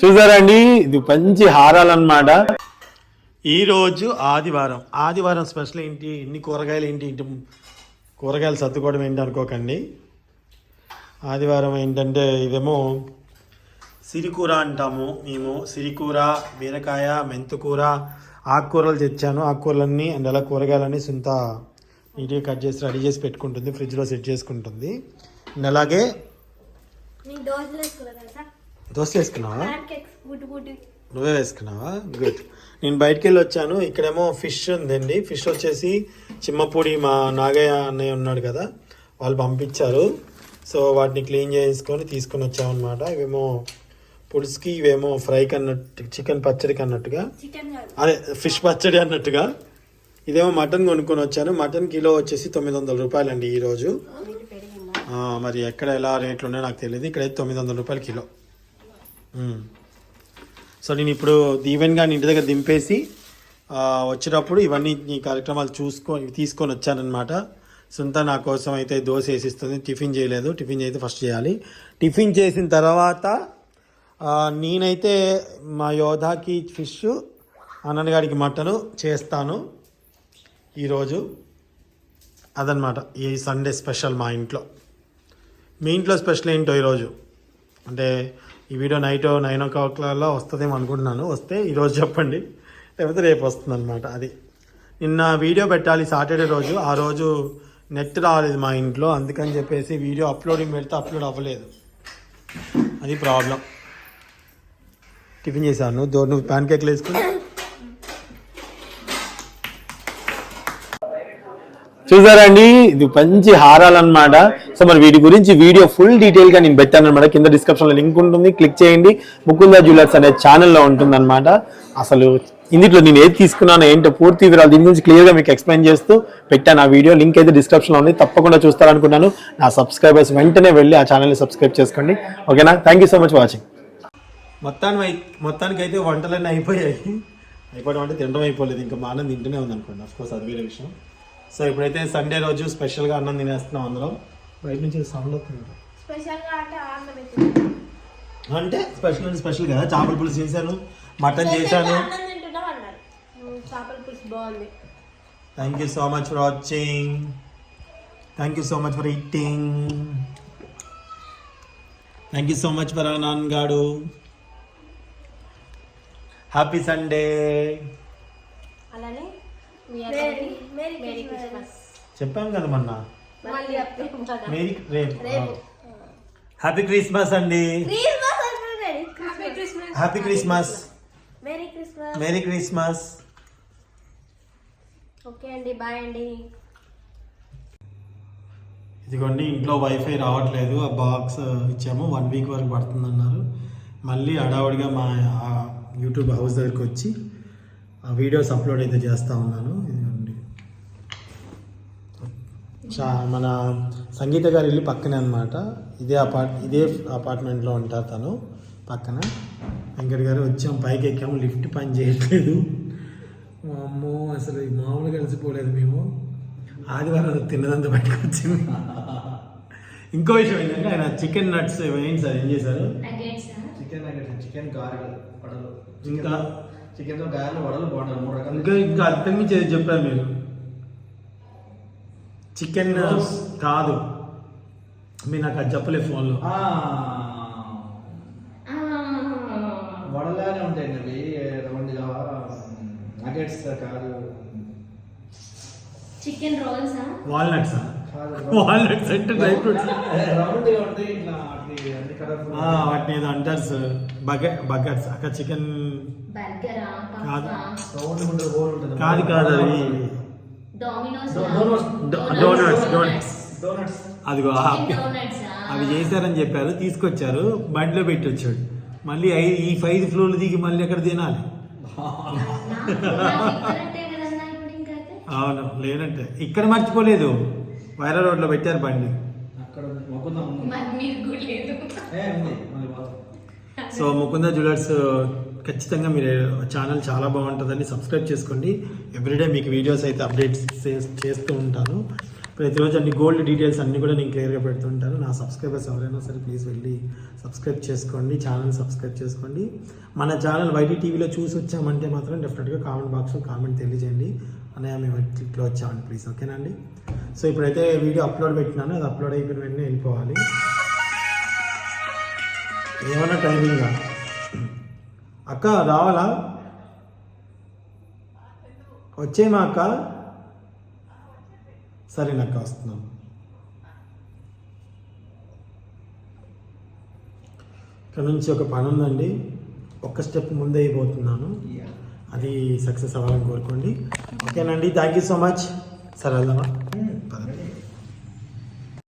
చూసారండి? ఇది మంచి హారాలు అనమాట ఈరోజు ఆదివారం. ఆదివారం స్పెషల్ ఏంటి? ఎన్ని కూరగాయలు ఏంటి? ఇంటి కూరగాయలు సర్దుకోవడం ఏంటి అనుకోకండి. ఆదివారం ఏంటంటే ఇదేమో సిరికూర అంటాము మేము. సిరికూర బీరకాయ మెంతుకూర ఆకుకూరలు తెచ్చాను. ఆకుకూరలన్నీ అండ్ అలా కూరగాయలన్నీ సొంత నీట్గా కట్ చేసి రెడీ చేసి పెట్టుకుంటుంది. ఫ్రిడ్జ్లో సెట్ చేసుకుంటుంది. అండ్ అలాగే దోశ వేసుకున్నావా? నువ్వే వేసుకున్నావా? గుడ్ నేను బయటికి వెళ్ళి వచ్చాను. ఇక్కడేమో ఫిష్ ఉందండి. ఫిష్ వచ్చేసి చిమ్మపూడి మా నాగయ్య అన్నయ్య ఉన్నాడు కదా వాళ్ళు పంపించారు. సో వాటిని క్లీన్ చేసుకొని తీసుకొని వచ్చామన్నమాట ఇవేమో పులుసుకి ఇవేమో ఫ్రైకి అన్నట్టు చికెన్ పచ్చడికి అన్నట్టుగా అదే ఫిష్ పచ్చడి అన్నట్టుగా? ఇదేమో మటన్ కొనుక్కొని వచ్చాను. మటన్ కిలో వచ్చేసి తొమ్మిది వందల రూపాయలండి ఈరోజు. మీరు ఎక్కడ ఎలా రేట్లు ఉన్నాయో నాకు తెలియదు ఇక్కడైతే తొమ్మిది వందల రూపాయలు కిలో. సో నేను ఇప్పుడు దీవెన్గా ఇంటి దగ్గర దింపేసి వచ్చేటప్పుడు ఇవన్నీ ఈ కార్యక్రమాలు చూసుకో తీసుకొని వచ్చానమాట సుంత నా కోసం అయితే దోశ వేసిస్తుంది. టిఫిన్ చేయలేదు. టిఫిన్ అయితే ఫస్ట్ చేయాలి. టిఫిన్ చేసిన తర్వాత నేనైతే మా యోధాకి ఫిష్ అన్నగారికి మటను చేస్తాను ఈరోజు. అదనమాట ఈ సండే స్పెషల్ మా ఇంట్లో. మీ ఇంట్లో స్పెషల్ ఏంటో ఈరోజు? అంటే ఈ వీడియో నైట్ నైన్ ఓ క్లాక్లో వస్తుందేమో అనుకుంటున్నాను. వస్తే ఈరోజు చెప్పండి. లేకపోతే రేపు వస్తుంది అనమాట అది. నిన్న వీడియో పెట్టాలి సాటర్డే రోజు. ఆ రోజు నెట్ రాలేదు మా ఇంట్లో. అందుకని చెప్పేసి వీడియో అప్లోడింగ్ పెడితే అప్లోడ్ అవ్వలేదు. అది ప్రాబ్లం. టిఫిన్ చేశాను. దో నువ్వు ప్యాన్ కేక్లు వేసుకుని చూసారండి? ఇది మంచి హారాలన్నమాట. సో మరి వీటి గురించి వీడియో ఫుల్ డీటెయిల్గా నేను పెట్టాను అనమాట కింద డిస్క్రిప్షన్లో లింక్ ఉంటుంది. క్లిక్ చేయండి. ముకుందా జ్యువెలర్స్ అనే ఛానల్లో ఉంటుంది అసలు ఇందులో నేను ఏది తీసుకున్నాను ఏంటో పూర్తి వివరాలు దీని గురించి క్లియర్గా మీకు ఎక్స్ప్లెయిన్ చేస్తూ పెట్టాను ఆ వీడియో. లింక్ అయితే డిస్క్రిప్షన్లో ఉంది. తప్పకుండా చూస్తారనుకున్నాను నా సబ్స్క్రైబర్స్ వెంటనే వెళ్ళి ఆ ఛానల్ని సబ్స్క్రైబ్ చేసుకోండి. ఓకేనా? Thank you so much watching మొత్తానికి మొత్తానికి అయితే వంటలన్నీ అయిపోయాయి. అయిపోవడం అంటే తినడం అయిపోలేదు. ఇంకా మా అన్నం తింటూనే ఉంది అనుకోండి అఫ్కోర్స్ అది వేరే విషయం. సో ఇప్పుడైతే సండే రోజు స్పెషల్గా అన్నం తినేస్తున్నాం అందరం. బయట నుంచి సౌండ్గా అంటే స్పెషల్ అంటే స్పెషల్ కదా? చేపల పులుసు చేశాను మటన్ చేశాను. Thank you so much for watching thank you so much for eating thank you so much for నాన్నగాడు happy Sunday అలానే మేరీ క్రిస్మస్ చెప్పాను కదా మొన్న? మేరీ రేపు. హ్యాపీ క్రిస్మస్ అండి. Happy Christmas happy Christmas merry Christmas merry Christmas okay అండి bye అండి. ఇదిగోండి ఇంట్లో వైఫై రావట్లేదు. ఆ బాక్స్ ఇచ్చాము. వన్ వీక్ వరకు పడుతుంది అన్నారు మళ్ళీ హడావుడిగా మా ఆ యూట్యూబ్ హౌస్ దగ్గరికి వచ్చి ఆ వీడియోస్ అప్లోడ్ అయితే చేస్తూ ఉన్నాను. ఇదిగోండి. చా మన సంగీత గారి ఇల్లు పక్కనే అనమాట ఇదే అపార్ట్ ఇదే అపార్ట్మెంట్లో ఉంటారు తను పక్కన. వెంకట్ గారు వచ్చాం పైకి ఎక్కాము లిఫ్ట్ పని చేయట్లేదు. అమ్మో అసలు ఈ మామూలుగా కలిసిపోలేదు మేము. ఆదివారం తిన్నదంతా పట్టుకొచ్చింది ఇంకో విషయం ఏంటంటే ఆయన చికెన్ నట్స్ ఏంటి సార్ ఏం చేశారు? చికెన్ చికెన్ గారెలు ఇంకా? చికెన్తో గారెలు వడలు బాగుంటారు మూడు రకాలు ఇంకా ఇంకా అర్థం నుంచి ఏది చెప్పారు మీరు? చికెన్ కాదు. మీరు నాకు అది చెప్పలేదు ఫోన్లో. ఆ, వడలానే ఉంటాయండి అవి రౌండ్గా నగెట్స్ కాదు. చికెన్ రోల్సా? వాల్నట్స్ డ్రై ఫ్రూట్స్ ఇట్లా వాటిని అన్ని కలర్ఫుల్ వాటిని ఏదో అంటారు సార్. బకెట్ బకెట్స్ అక్కడ చికెన్. కాదు. కాదు కాదు అవి డోమినోస్ డోనట్స్ డోనట్స్ డోనట్స్ అదిగో ఆ- డోనట్స్ అవి చేశారని చెప్పారు తీసుకొచ్చారు బండిలో పెట్టి వచ్చాడు మళ్ళీ ఐ ఈ ఫైవ్ ఫ్లోర్లు దిగి మళ్ళీ ఎక్కడ తినాలి? అవును లేనంటే ఇక్కడ మర్చిపోలేదు. వైరా రోడ్లో పెట్టారు బండి. సో ముకుంద జ్యువెలర్స్ ఖచ్చితంగా మీరు ఛానల్ చాలా బాగుంటుందని సబ్స్క్రైబ్ చేసుకోండి. ఎవ్రీడే మీకు వీడియోస్ అయితే అప్డేట్స్ చేస్తూ ఉంటాను. ప్రతిరోజు అన్ని గోల్డ్ డీటెయిల్స్ అన్నీ కూడా నేను క్లియర్గా పెడుతుంటాను నా సబ్స్క్రైబర్స్ ఎవరైనా సరే ప్లీజ్ వెళ్ళి సబ్స్క్రైబ్ చేసుకోండి. ఛానల్ సబ్స్క్రైబ్ చేసుకోండి. మన ఛానల్ వైటీ టీవీలో చూసి వచ్చామంటే మాత్రం డెఫినెట్గా కామెంట్ బాక్స్లో కామెంట్ తెలియజేయండి. అనే మేము క్లిక్లో వచ్చామని ప్లీజ్ ఓకేనండి సో ఇప్పుడైతే వీడియో అప్లోడ్ పెట్టినాను అది అప్లోడ్ అయిపోయిన వెంటనే వెళ్ళిపోవాలి. ఏమన్నా టైమింగా అక్క రావాలా? వచ్చేమా అక్క? సరేనక్క వస్తున్నాం. ఇక్కడ నుంచి ఒక పని ఉందండి. ఒక్క స్టెప్ ముందే అయిపోతున్నాను. అది సక్సెస్ అవ్వాలని కోరుకోండి. ఓకేనండి థ్యాంక్ యూ సో మచ్ సరే వెళ్దామా?